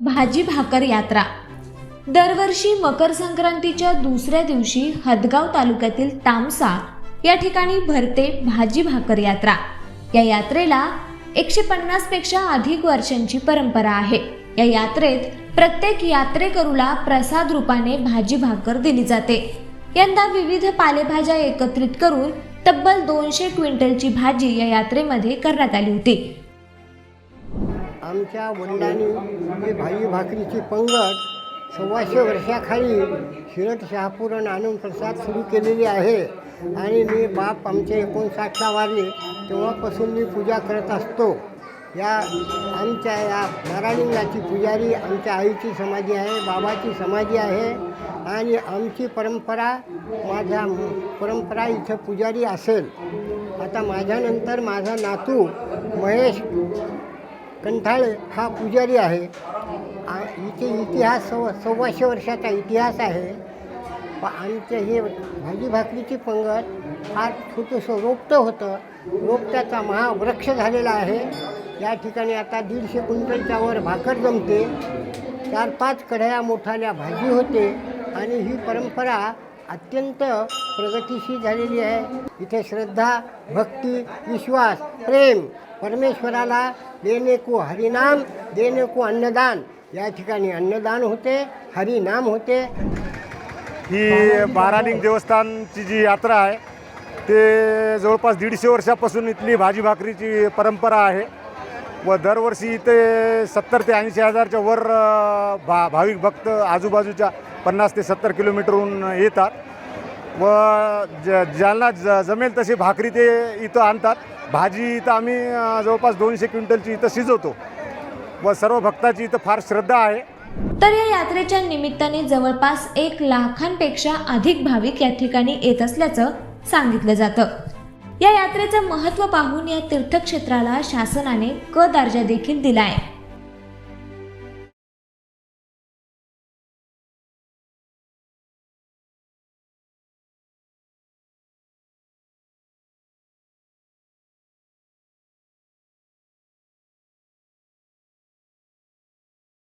भाजी भाकर यात्रा. दरवर्षी मकर संक्रांतीच्या दुसऱ्या दिवशी हदगाव तालुक्यातील तामसा या ठिकाणी भरते भाजी भाकर यात्रा. या यात्रेला एकशे पन्नासपेक्षा अधिक वर्षांची परंपरा आहे. या यात्रेत प्रत्येक यात्रेकरूला प्रसाद रूपाने भाजी भाकर दिली जाते. यंदा विविध पालेभाज्या एकत्रित करून तब्बल दोनशे क्विंटलची भाजी या यात्रेमध्ये करण्यात आली होती. आमच्या वडिलांनी ही भाजी भाकरीची पंगत सव्वाशे वर्षाखाली शिरट शहापूर आनंद प्रसाद सुरू केलेली आहे. आणि मी बाप आमचे एकोणसाठला वारले तेव्हापासून मी पूजा करत असतो. या आमच्या या नारायणलिंगाची पुजारी आमच्या आईची समाधी आहे बाबाची समाधी आहे. आणि आमची परंपरा माझ्या परंपरा इथं पुजारी असेल. आता माझ्यानंतर माझा नातू महेश कंठाळे हा पुजारी आहे. आ- इथे इतिहास सव्वा सव्वाशे वर्षाचा इतिहास आहे. प आमचं हे भाजी भाकरीची पंगत फार छोटंसं रोपटं होतं. रोपट्याचा महावृक्ष झालेला आहे. या ठिकाणी आता दीडशे क्विंटलच्या वर भाकर जमते. चार पाच कढया मोठाल्या भाजी होते आणि ही परंपरा अत्यंत प्रगतीशी झालेली आहे. इथे श्रद्धा भक्ती विश्वास प्रेम परमेश्वराला देणे को हरिनाम देणे को अन्नदान. या ठिकाणी अन्नदान होते हरिनाम होते. ही बारालिंग देवस्थानची जी यात्रा आहे ते जवळपास दीडशे वर्षापासून इथली भाजी भाकरीची परंपरा आहे. व दरवर्षी इथे सत्तर ते ऐंशी हजारच्या वर भा भाविक भक्त आजूबाजूच्या पन्नास ते सत्तर किलोमीटरहून येतात. व ज ज्यांना ज जमेल तशी भाकरी ते इथं आणतात. भाजी इथं आम्ही जवळपास दोनशे क्विंटलची इथं शिजवतो. व सर्व भक्ताची इथं फार श्रद्धा आहे. तर या यात्रेच्या निमित्ताने जवळपास एक लाखांपेक्षा अधिक भाविक या ठिकाणी येत असल्याचं सांगितलं जातं. या यात्रेचं महत्त्व पाहून या तीर्थक्षेत्राला शासनाने क दर्जा देखील दिला आहे